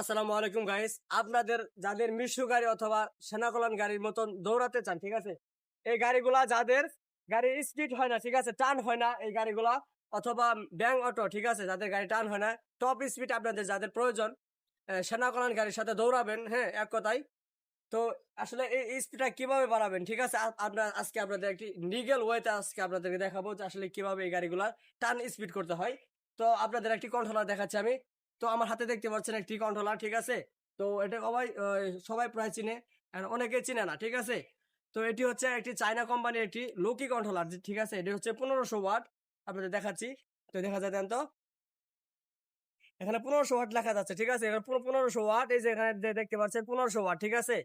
আসসালামু আলাইকুম গাইস আপনাদের যাদের মিশু গাড়ি অথবা সেনাকলান গাড়ির মতন দৌড়াতে চান, ঠিক আছে? এই গাড়িগুলা যাদের গাড়ি স্পিড হয় না, ঠিক আছে? টান হয় না এই গাড়িগুলা অথবা ব্যাং অটো, ঠিক আছে? যাদের গাড়ি টান হয় না টপ স্পিড আপনাদের যাদের প্রয়োজন সেনাকলান গাড়ির সাথে দৌড়াবেন হ্যাঁ এক কথায়। তো আসলে এই স্পিডটা কীভাবে বাড়াবেন, ঠিক আছে? আপনার আজকে আপনাদের একটি লিগেল ওয়েতে আজকে আপনাদেরকে দেখাবো যে আসলে কীভাবে এই গাড়িগুলা টান স্পিড করতে হয়। তো আপনাদের একটি কন্ট্রোলার দেখাচ্ছি আমি। তো আমার হাতে দেখতে পাচ্ছেন একটি কন্ট্রোলার, ঠিক আছে? তো এটা সবাই সবাই প্রায় চিনে অনেকে চিনে না, ঠিক আছে? তো এটি হচ্ছে একটি চায়না কোম্পানির একটি লোকি কন্ট্রোলার ঠিক আছে? এটি হচ্ছে পনেরোশো ওয়াট, আপনাদের দেখাচ্ছি। তো দেখা যায় তো। এখানে পনেরোশো ওয়াট লেখা যাচ্ছে, ঠিক আছে? এখানে পনেরোশো ওয়াট, এই যে এখানে দেখতে পাচ্ছেন পনেরোশো ওয়াট, ঠিক আছে?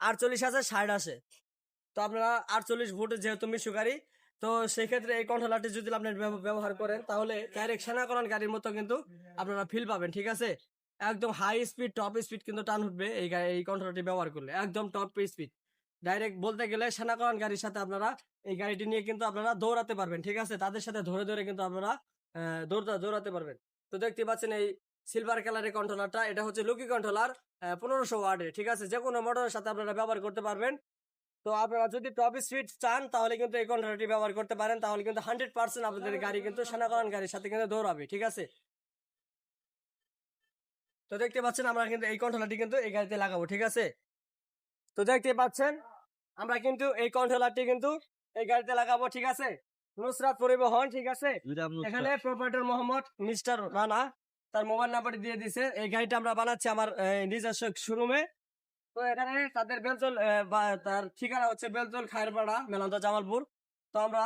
আটচল্লিশ আছে ষাট আসে। তো আপনারা আটচল্লিশ ভোল্টের যেহেতু মিশু গাড়ি তো সেক্ষেত্রে এই কন্ট্রোলারটি যদি আপনি ব্যবহার করেন, তাহলে ডাইরেক্ট সেনাকরণ গাড়ির মতো কিন্তু আপনারা ফিল পাবেন, ঠিক আছে? একদম হাই স্পিড টপ স্পিড কিন্তু টান উঠবে এই এই কন্ট্রোলারটি ব্যবহার করলে, একদম টপ স্পিড ডাইরেক্ট বলতে গেলে সেনাকরণ গাড়ির সাথে আপনারা এই গাড়িটি নিয়ে কিন্তু আপনারা দৌড়াতে পারবেন, ঠিক আছে? তাদের সাথে ধরে ধরে কিন্তু আপনারা দৌড়তে, দৌড়াতে পারবেন। তো দেখতে পাচ্ছেন এই সিলভার কালারের কন্ট্রোলারটা, এটা হচ্ছে লুকি কন্ট্রোলার পনেরোশো ওয়ার্ডের ঠিক আছে? যে কোনো মোটরের সাথে আপনারা ব্যবহার করতে পারবেন। তো আপনারা যদি টপ স্পিড চান তাহলে কিন্তু এই কন্ট্রোলারটি ব্যবহার করতে পারেন। তাহলে কিন্তু হান্ড্রেড পার্সেন্ট আপনাদের গাড়ি কিন্তু সেনাকরণ গাড়ির সাথে কিন্তু দৌড়াবে ঠিক আছে? তো দেখতে পাচ্ছেন আমরা কিন্তু এই কন্ট্রোলারটি কিন্তু এই গাড়িতে লাগাবো ঠিক আছে? তো দেখতে পাচ্ছেন আমরা কিন্তু এই কন্ট্রোলারটি কিন্তু এই গাড়িতে লাগাবো ঠিক আছে? নুসরাত পরিবহন ঠিক আছে? এখানে প্রোপাইটার মোহাম্মদ মিস্টার রানা তার মোবাইল নাম্বারটি দিয়ে দিছে এই গাড়িটা আমরা বানাচ্ছি আমার নিজস্ব শোরুমে। তো এখানে তাদের বেলচল তার ঠিকানা হচ্ছে বেলচল খায়েরপাড়া মেলান্ত জামালপুর। তো আমরা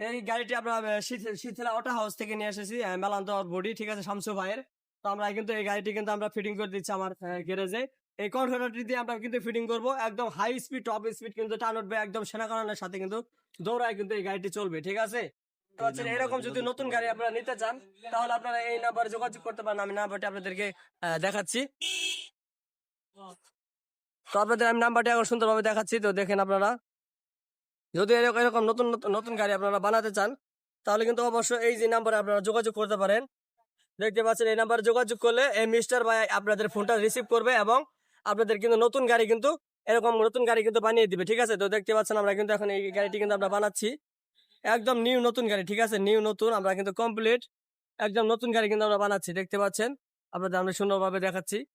এই গাড়িটি আমরা শীতলা অটো হাউস থেকে নিয়ে এসেছি মেলান্ত বডি ঠিক আছে শামসু ভাইয়ের। তো আমরা কিন্তু এই গাড়িটি কিন্তু আমরা ফিটিং করে দিচ্ছি আমার গ্যারেজে এই কন্ট্রোলারটি দিয়ে আমরা কিন্তু ফিটিং করব একদম হাই স্পিড টপ স্পিড কিন্তু টান উঠবে একদম সেনাকারণের সাথে কিন্তু দৌড়ায় কিন্তু এই গাড়িটি চলবে ঠিক আছে? তো এরকম যদি নতুন গাড়ি আপনারা নিতে চান তাহলে আপনারা এই নাম্বারে যোগাযোগ করতে পারেন আমি নাম্বারটি আপনাদেরকে দেখাচ্ছি। তো আপনাদের আমি নাম্বারটি এখন সুন্দরভাবে দেখাচ্ছি, তো দেখেন আপনারা। যদি এরকম এরকম নতুন, নতুন- গাড়ি আপনারা বানাতে চান, তাহলে কিন্তু অবশ্যই এই যে নাম্বারে আপনারা যোগাযোগ করতে পারেন। দেখতে পাচ্ছেন এই নাম্বারে যোগাযোগ করলে এই মিস্টার ভাই আপনাদের ফোনটা রিসিভ করবে এবং আপনাদের কিন্তু নতুন গাড়ি কিন্তু, এরকম নতুন গাড়ি কিন্তু বানিয়ে দিবে, ঠিক আছে? তো দেখতে পাচ্ছেন আমরা কিন্তু এখন এই গাড়িটি কিন্তু আমরা বানাচ্ছি। একদম নিউ নতুন গাড়ি, ঠিক আছে? নিউ নতুন, আমরা কিন্তু কমপ্লিট একদম নতুন গাড়ি কিন্তু আমরা বানাচ্ছি, দেখতে পাচ্ছেন? আপনাদের আমরা সুন্দরভাবে দেখাচ্ছি।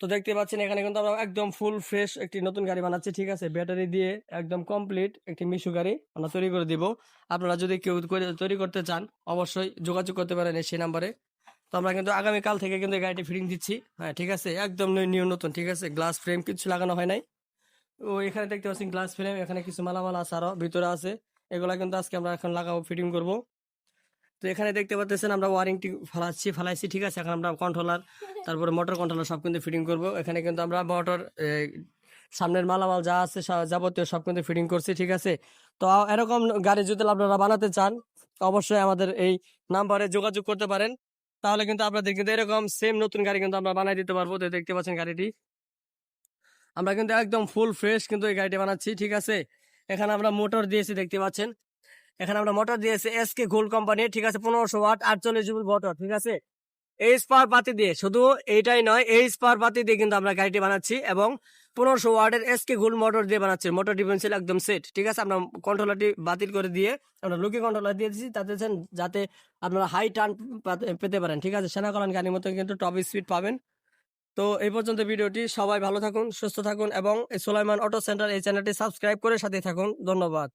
তো দেখতে পাচ্ছেন এখানে কিন্তু আমরা একদম ফুল ফ্রেশ একটি নতুন গাড়ি বানাচ্ছি, ঠিক আছে? ব্যাটারি দিয়ে একদম কমপ্লিট একটি মিশু গাড়ি আমরা তৈরি করে দিব। আপনারা যদি কেউ তৈরি করতে চান, অবশ্যই যোগাযোগ করতে পারেন সেই নাম্বারে তো আমরা কিন্তু আগামীকাল থেকে কিন্তু গাড়িটি ফিটিং দিচ্ছি। হ্যাঁ ঠিক আছে? একদম নিউ নতুন, ঠিক আছে? গ্লাস ফ্রেম কিছু লাগানো হয় নাই। ও, এখানে দেখতে পাচ্ছেন গ্লাস ফ্রেম এখানে কিছু মালামাল আছে আরও, ভিতরে আছে। এগুলা কিন্তু আজকে আমরা এখন লাগাবো ফিটিং করব। তো এখানে দেখতে পাচ্ছেন আমরা ওয়ারিংটি ফালাচ্ছি, ফালাইছি, ঠিক আছে? এখন আমরা কন্ট্রোলার তারপরে মোটর কন্ট্রোলার সব কিন্তু ফিটিং করব। এখানে কিন্তু আমরা মোটর সামনের মালামাল যা আছে যাবতীয় সব কিন্তু ফিটিং করছি, ঠিক আছে? তো এরকম গাড়ি যদি আপনারা বানাতে চান, অবশ্যই আমাদের এই নাম্বারে যোগাযোগ করতে পারেন। তাহলে কিন্তু আপনাদের কিন্তু এরকম সেম নতুন গাড়ি কিন্তু আমরা বানাই দিতে পারব। তো দেখতে পাচ্ছেন গাড়িটি। আমরা কিন্তু একদম ফুল ফ্রেশ কিন্তু এই গাড়িটি বানাচ্ছি, ঠিক আছে? এখানে আমরা মোটর দিয়েছি, দেখতে পাচ্ছেন? এখানে আমরা মোটর দিয়েছি এস কে গোল্ড কোম্পানি ঠিক আছে, পনেরোশো ওয়াট, আটচল্লিশ মোটর ঠিক আছে? এই স্পার পাতি দিয়ে, শুধু এইটাই নয়, এই স্পার পাতি দিয়ে কিন্তু আমরা গাড়িটি বানাচ্ছি এবং পনেরোশো ওয়ার্ডের এস কে গোল্ড মোটর দিয়ে বানাচ্ছি। মোটর ডিফেন্সিল একদম সেট ঠিক আছে? আমরা কন্ট্রোলারটি বাতিল করে দিয়ে, আমরা লুকি কন্ট্রোলার দিয়ে দিচ্ছি তাতে যাতে আপনারা হাই টার্ন পেতে পারেন, ঠিক আছে? সেনাকলান গাড়ির মতো কিন্তু টপ স্পিড পাবেন। তো এই পর্যন্ত ভিডিওটি, সবাই ভালো থাকুন, সুস্থ থাকুন এবং সোলাইমান অটো সেন্টার এই চ্যানেলটি সাবস্ক্রাইব করে সাথে থাকুন। ধন্যবাদ।